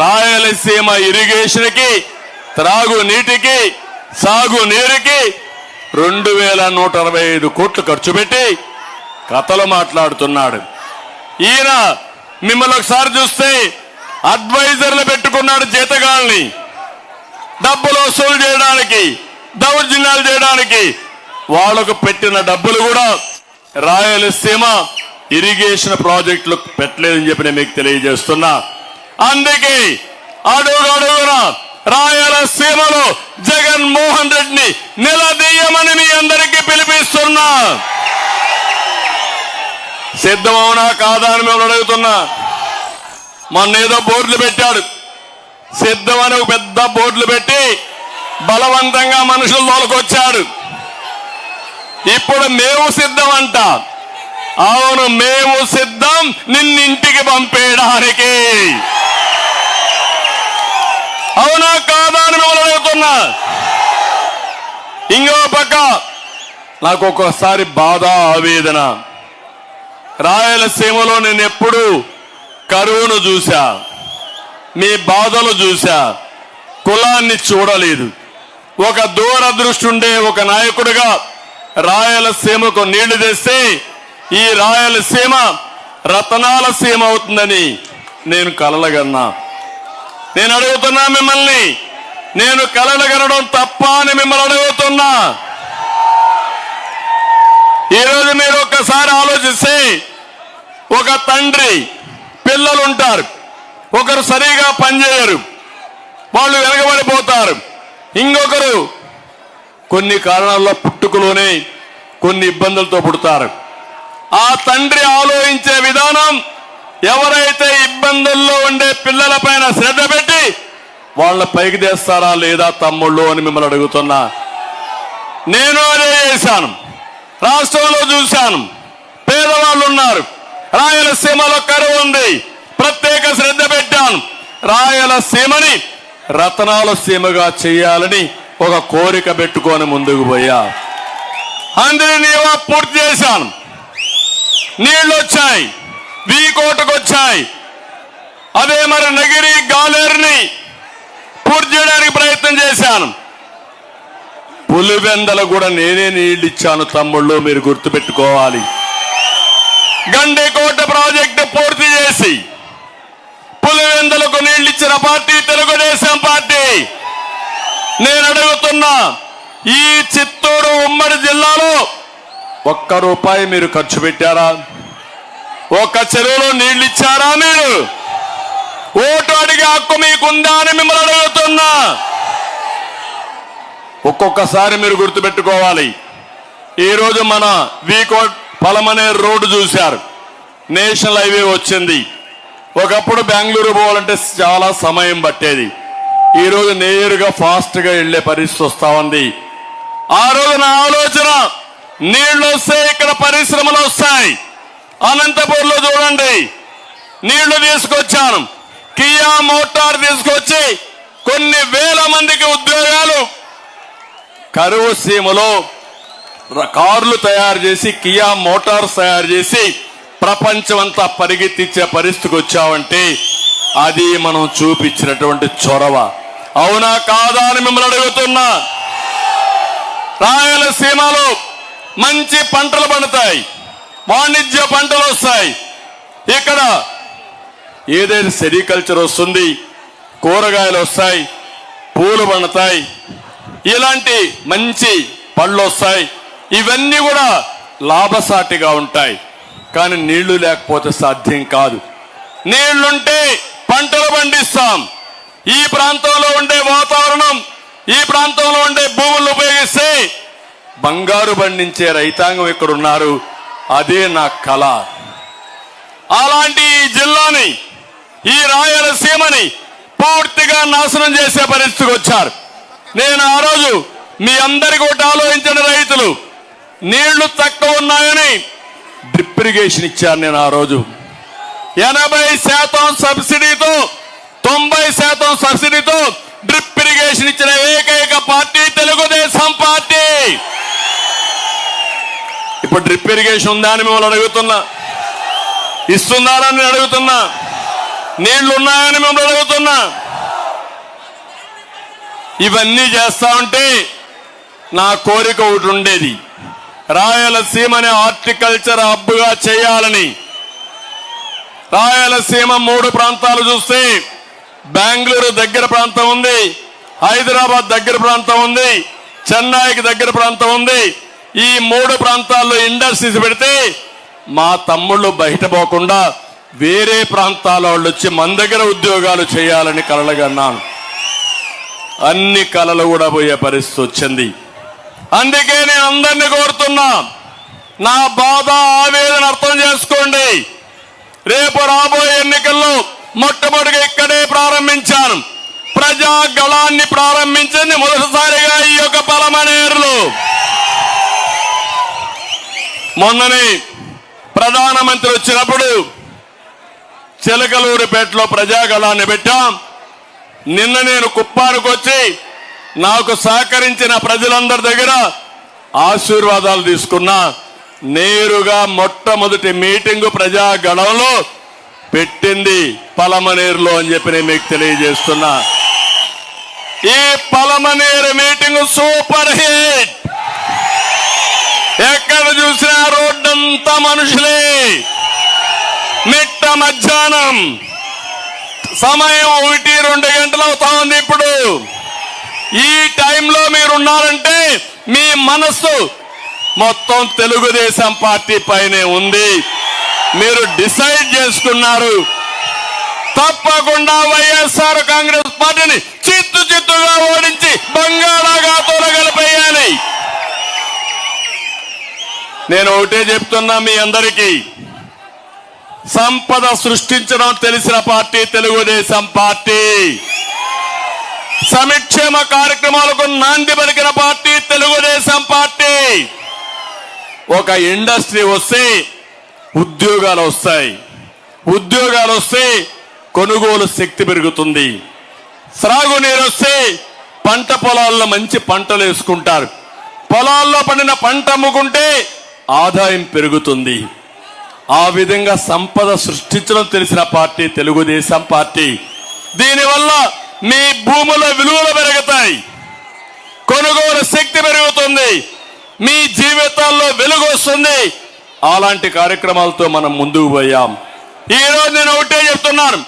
రాయలసీమ ఇరిగేషన్కి త్రాగు నీటికి సాగు నీరుకి రెండు వేల నూట అరవై ఐదు కోట్లు ఖర్చు పెట్టి కథలు మాట్లాడుతున్నాడు. ఈయన మిమ్మల్ని ఒకసారి చూస్తే అడ్వైజర్లు పెట్టుకున్నాడు జీతగాల్ని డబ్బులు వసూలు చేయడానికి దౌర్జన్యాలు చేయడానికి వాళ్ళకు పెట్టిన డబ్బులు కూడా రాయలసీమ ఇరిగేషన్ ప్రాజెక్టులు పెట్టలేదని చెప్పి నేను మీకు తెలియజేస్తున్నా. అందుకే అడుగు అడుగున రాయలసీమలో జగన్మోహన్ రెడ్డిని నిలదీయమని మీ అందరికీ పిలిపిస్తున్నా. సిద్ధమవునా కాదా అని మేము అడుగుతున్నా. మొన్న ఏదో బోర్డులు పెట్టాడు. సిద్ధమని ఒక పెద్ద బోర్డులు పెట్టి బలవంతంగా మనుషులు తోలుకొచ్చాడు. ఇప్పుడు మేము సిద్ధం అంట అవును మేము సిద్ధం నిన్నింటికి పంపేయడానికి. అవునా కాదా అని మిమ్మల్ని అడుగుతున్నా. ఇంకో పక్క నాకు ఒక్కోసారి బాధ ఆవేదన. రాయలసీమలో నేను ఎప్పుడు కరువును చూశా. మీ బాధలు చూశా. కులాన్ని చూడలేదు. ఒక దూరదృష్టి ఉండే ఒక నాయకుడిగా రాయలసీమకు నీళ్ళు తెస్తే ఈ రాయలసీమ రతనాల సీమ అవుతుందని నేను కలలగన్నా. నేను అడుగుతున్నా మిమ్మల్ని. నేను కలలుగనడం తప్ప అని మిమ్మల్ని అడుగుతున్నా. ఈరోజు మీరు ఒక్కసారి ఆలోచిస్తే ఒక తండ్రి పిల్లలు ఉంటారు ఒకరు సరిగా పనిచేయరు. వాళ్ళు వెనకబడిపోతారు. ఇంకొకరు కొన్ని కారణాల్లో పుట్టుకలోనే కొన్ని ఇబ్బందులతో పుడతారు. ఆ తండ్రి ఆలోచించే విధానం ఎవరైతే ఇబ్బందుల్లో ఉండే పిల్లల పైన శ్రద్ధ పెట్టి వాళ్ళ పైకి తెస్తారా లేదా తమ్ముళ్ళు అని మిమ్మల్ని అడుగుతున్నా. నేను అదే చేశాను. రాష్ట్రంలో చూశాను. పేదవాళ్ళు ఉన్నారు. రాయలసీమలో కరువు ఉంది. ప్రత్యేక శ్రద్ధ పెట్టాను. రాయలసీమని రతనాల సీమగా చేయాలని ఒక కోరిక పెట్టుకొని ముందుకు పోయా. అందులో పూర్తి చేశాను. నీళ్ళు వచ్చాయి వీకోటకు వచ్చాయి అదే మరి నగిరి గాలేరుని పూర్తి చేయడానికి ప్రయత్నం చేశాను. పులివెందలు కూడా నేనే నీళ్ళు ఇచ్చాను తమ్ముళ్ళు మీరు గుర్తుపెట్టుకోవాలి. గండికోట ప్రాజెక్టు పూర్తి చేసి పులివెందులకు నీళ్ళు ఇచ్చిన పార్టీ తెలుగుదేశం పార్టీ. నేను అడుగుతున్నా ఈ చిత్తూరు ఉమ్మడి జిల్లాలో ఒక్క రూపాయి మీరు ఖర్చు పెట్టారా? ఒక్క చెరువులో నీళ్ళు ఇచ్చారా మీరు? ఓటు అడిగే హక్కు మీకుందా అని మిమ్మల్ని అడుగుతున్నా. ఒక్కొక్కసారి మీరు గుర్తుపెట్టుకోవాలి. ఈరోజు మన వీకోట్ పలమనే రోడ్డు చూశారు. నేషనల్ హైవే వచ్చింది. ఒకప్పుడు బెంగళూరు పోవాలంటే చాలా సమయం పట్టేది. ఈరోజు నేరుగా ఫాస్ట్గా వెళ్ళే పరిస్థితి వస్తా ఉంది. ఆ రోజు నా ఆలోచన నీళ్ళు వస్తే ఇక్కడ పరిశ్రమలు వస్తాయి. అనంతపూర్లో చూడండి. నీళ్ళు తీసుకొచ్చాను. కియా మోటార్ తీసుకొచ్చి కొన్ని వేల మందికి ఉద్యోగాలు కరువు సీమలో కార్లు తయారు చేసి కియా మోటార్స్ తయారు చేసి ప్రపంచమంతా పరిగెత్తిచ్చే పరిస్థితికి వచ్చామంటే అది మనం చూపించినటువంటి చొరవ. అవునా కాదా అని మిమ్మల్ని అడుగుతున్నా. రాయలసీమలో మంచి పంటలు పండుతాయి. వాణిజ్య పంటలు వస్తాయి. ఇక్కడ ఏదైతే సెరికల్చర్ వస్తుంది కూరగాయలు వస్తాయి పూలు పండుతాయి ఇలాంటి మంచి పళ్ళు వస్తాయి. ఇవన్నీ కూడా లాభసాటిగా ఉంటాయి. కానీ నీళ్ళు లేకపోతే సాధ్యం కాదు. నీళ్ళుంటే పంటలు పండిస్తాం. ఈ ప్రాంతంలో ఉండే వాతావరణం ఈ ప్రాంతంలో ఉండే భూములు ఉపయోగిస్తే బంగారు పండించే రైతాంగం ఇక్కడ ఉన్నారు అదే నా కళ. అలాంటి ఈ జిల్లాని ఈ రాయలసీమని పూర్తిగా నాశనం చేసే పరిస్థితికి వచ్చారు. నేను ఆ రోజు మీ అందరికి ఒకటి ఆలోచించిన రైతులు. నీళ్ళు తక్కువ ఉన్నాయని డ్రిప్ ఇరిగేషన్ ఇచ్చాను నేను ఆ రోజు. ఎనభై శాతం సబ్సిడీతో తొంభై శాతం సబ్సిడీతో డ్రిప్ ఇరిగేషన్ ఇచ్చిన ఏకైక పార్టీ తెలుగుదేశం పార్టీ. ఇప్పుడు డ్రిప్ ఇరిగేషన్ ఉందా అని మిమ్మల్ని అడుగుతున్నా. ఇస్తుందా అని నేను అడుగుతున్నా. నీళ్ళు ఉన్నాయని మిమ్మల్ని అడుగుతున్నా. ఇవన్నీ చేస్తా ఉంటే నా కోరిక ఒకటి ఉండేది. రాయలసీమని హార్టికల్చర్ హబ్గా చేయాలని. రాయలసీమ మూడు ప్రాంతాలు చూస్తే బెంగళూరు దగ్గర ప్రాంతం ఉంది హైదరాబాద్ దగ్గర ప్రాంతం ఉంది చెన్నైకి దగ్గర ప్రాంతం ఉంది ఈ మూడు ప్రాంతాల్లో ఇండస్ట్రీస్ పెడితే మా తమ్ముళ్ళు బయట పోకుండా వేరే ప్రాంతాల వాళ్ళు వచ్చి మన దగ్గర ఉద్యోగాలు చేయాలని కలలుగన్నాను అన్ని కళలు కూడా పోయే పరిస్థితి వచ్చింది. అందుకే నేను అందరిని కోరుతున్నా నా బాధ ఆవేదన అర్థం చేసుకోండి. రేపు రాబోయే ఎన్నికల్లో మొట్టమొదటిగా ఇక్కడే ప్రారంభించాను. ప్రజా గళాన్ని ప్రారంభించింది మొదటిసారిగా ఈ యొక్క పలమనేరులో మొన్ననే ప్రధానమంత్రి వచ్చినప్పుడు చిలకలూరిపేటలో ప్రజాగళాన్ని పెట్టాం. నిన్న నేను కుప్పానికి వచ్చి నాకు సహకరించిన ప్రజలందరి దగ్గర ఆశీర్వాదాలు తీసుకున్నా. నేరుగా మొట్టమొదటి మీటింగు ప్రజాగళంలో పెట్టింది పలమనేరులో అని చెప్పి నేను మీకు తెలియజేస్తున్నా. ఈ పలమనేరు మీటింగ్ సూపర్ హిట్! ఎక్కడ చూసినా మనుషులే. మిట్ట మధ్యాహ్నం. సమయం ఒకటి రెండు గంటలు అవుతా ఉంది ఇప్పుడు. ఈ టైంలో మీరు ఉన్నారంటే మీ మనస్సు మొత్తం తెలుగుదేశం పార్టీ పైనే ఉంది. మీరు డిసైడ్ చేసుకున్నారు. తప్పకుండా వైఎస్ఆర్ కాంగ్రెస్ పార్టీని చిత్తు చిత్తుగా ఓడించి బంగాళాఖాతంలో కలిపేయాలి నేను ఒకటే చెప్తున్నా మీ అందరికీ. సంపద సృష్టించడం తెలిసిన పార్టీ తెలుగుదేశం పార్టీ. సంక్షేమ కార్యక్రమాలకు నాంది పలికిన పార్టీ తెలుగుదేశం పార్టీ. ఒక ఇండస్ట్రీ వస్తే ఉద్యోగాలు వస్తాయి. ఉద్యోగాలు వస్తే కొనుగోలు శక్తి పెరుగుతుంది. సాగునీరు వస్తే పంట పొలాల్లో మంచి పంటలు వేసుకుంటారు. పొలాల్లో పండిన పంట అమ్ముకుంటే ఆదాయం పెరుగుతుంది. ఆ విధంగా సంపద సృష్టించడం తెలిసిన పార్టీ తెలుగుదేశం పార్టీ. దీనివల్ల మీ భూముల విలువలు పెరుగుతాయి. కొనుగోలు శక్తి పెరుగుతుంది. మీ జీవితాల్లో వెలుగు వస్తుంది. అలాంటి కార్యక్రమాలతో మనం ముందుకు పోయాం. ఈ రోజు నేను ఒకటే చెప్తున్నాను.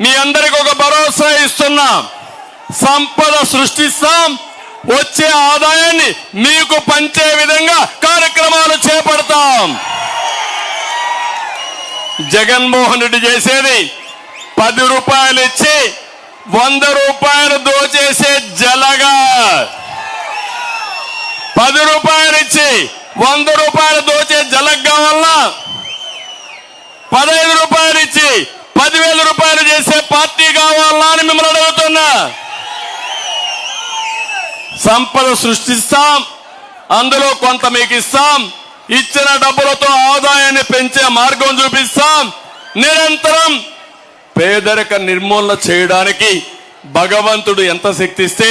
మీ అందరికి ఒక భరోసా ఇస్తున్నా. సంపద సృష్టిస్తాం వచ్చే ఆదాయాన్ని మీకు పంచే విధంగా కార్యక్రమాలు చేపడతాం. జగన్మోహన్ రెడ్డి చేసేది పది రూపాయలు ఇచ్చి వంద రూపాయలు దోచేసే జలగా. పది రూపాయలు ఇచ్చి వంద రూపాయలు దోచే జలగ్గా వల్ల పదహైదు రూపాయలు ఇచ్చి పదివేల రూపాయలు చేసే పార్టీ కావాలా అని మిమ్మల్ని అడుగుతున్నా. సంపద సృష్టిస్తాం అందులో కొంత మీకు ఇస్తాం ఇచ్చిన డబ్బులతో ఆదాయాన్ని పెంచే మార్గం చూపిస్తాం. నిరంతరం పేదరిక నిర్మూలన చేయడానికి భగవంతుడు ఎంత శక్తి ఇస్తే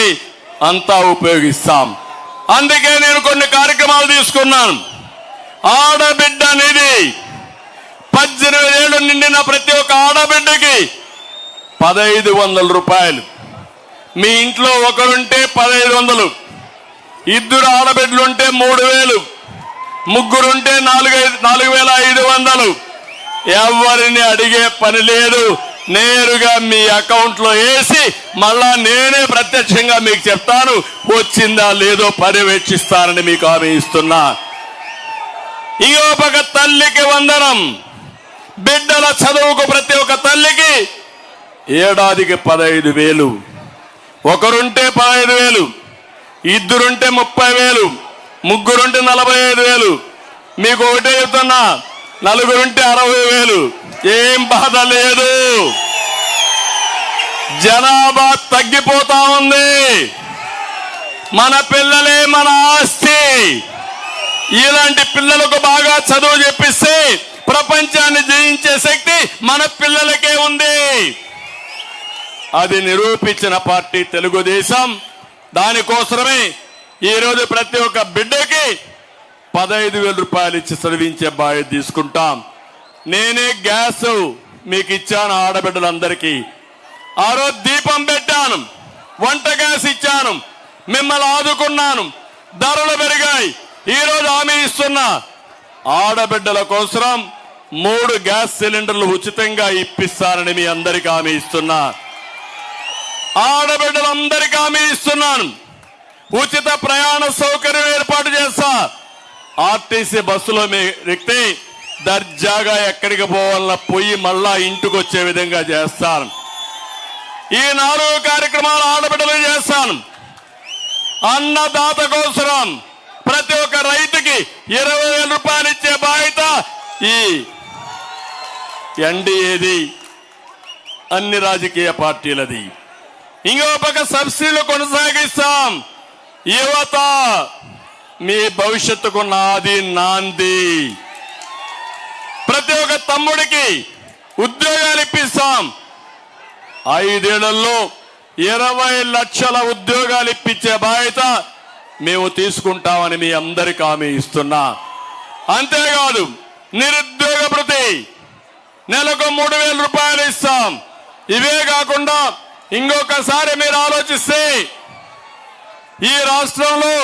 అంతా ఉపయోగిస్తాం. అందుకే నేను కొన్ని కార్యక్రమాలు తీసుకున్నాను. ఆడబిడ్డ అనేది పద్దెనిమిది ఏళ్ళు నిండిన ప్రతి ఒక్క ఆడబిడ్డకి పదహైదు వందల రూపాయలు. మీ ఇంట్లో ఒకరుంటే పదహైదు వందలు ఇద్దరు ఆడబిడ్డలుంటే మూడు వేలు ముగ్గురుంటే నాలుగు ఐదు- నాలుగు వేల ఐదు వందలు. ఎవరిని అడిగే పని లేదు. నేరుగా మీ అకౌంట్లో వేసి మళ్ళా నేనే ప్రత్యక్షంగా మీకు చెప్తాను. వచ్చిందా లేదో పర్యవేక్షిస్తానని మీకు హామీ ఇస్తున్నా. ఇగో ఒక తల్లికి వందనం. బిడ్డల చదువుకు ప్రతి ఒక్క తల్లికి ఏడాదికి పదహైదు వేలు. ఒకరుంటే పదహైదు వేలు ఇద్దరుంటే ముప్పై వేలు ముగ్గురుంటే నలభై ఐదు వేలు. మీకు ఒకటే చెప్తున్నా నలుగురుంటే అరవై వేలు. ఏం బాధ లేదు. జనాభా తగ్గిపోతా ఉంది. మన పిల్లలే మన ఆస్తి. ఇలాంటి పిల్లలకు బాగా చదువు చెప్పిస్తే ప్రపంచాన్ని జయించే శక్తి మన పిల్లలకే ఉంది. అది నిరూపించిన పార్టీ తెలుగుదేశం. దానికోసమే ఈరోజు ప్రతి ఒక్క బిడ్డకి పదహైదు వేల రూపాయలు ఇచ్చి చదివించే బాధ్యత తీసుకుంటాం. నేనే గ్యాస్ మీకు ఇచ్చాను ఆడబిడ్డలందరికీ. ఆ రోజు దీపం పెట్టాను. వంట గ్యాస్ ఇచ్చాను. మిమ్మల్ని ఆదుకున్నాను. ధరలు పెరిగాయి. ఈ రోజు హామీ ఇస్తున్నా ఆడబిడ్డల కోసం మూడు గ్యాస్ సిలిండర్లు ఉచితంగా ఇప్పిస్తానని మీ అందరికీ హామీ ఇస్తున్నా. ఆడబిడ్డలందరికీ హామీ ఇస్తున్నాను. ఉచిత ప్రయాణ సౌకర్యం ఏర్పాటు చేస్తా. ఆర్టీసీ బస్సులో మీ వ్యక్తి దర్జాగా ఎక్కడికి పోవాలన్నా పోయి మళ్ళా ఇంటికి వచ్చే విధంగా చేస్తాను. ఈ నాలుగు కార్యక్రమాలు ఆడబిడ్డలు చేస్తాను. అన్నదాత కోసరం ప్రతి ఒక్క రైతుకి ఇరవై వేల రూపాయలు ఇచ్చే బాధ్యత ఈ ఎన్డీఏది అన్ని రాజకీయ పార్టీలది. ఇంకో పక్క సబ్సిడీలు కొనసాగిస్తాం. యువత మీ భవిష్యత్తుకు నాది నాంది. ప్రతి ఒక్క తమ్ముడికి ఉద్యోగాలు ఇప్పిస్తాం. ఐదేళ్ళలో ఇరవై లక్షల ఉద్యోగాలు ఇప్పించే బాధ్యత మేము తీసుకుంటామని మీ అందరికి హామీ ఇస్తున్నా. అంతేకాదు నిరుద్యోగ ప్రతి నెలకు మూడు వేల రూపాయలు ఇస్తాం. ఇవే కాకుండా ఇంకొకసారి మీరు ఆలోచిస్తే ఈ రాష్ట్రంలో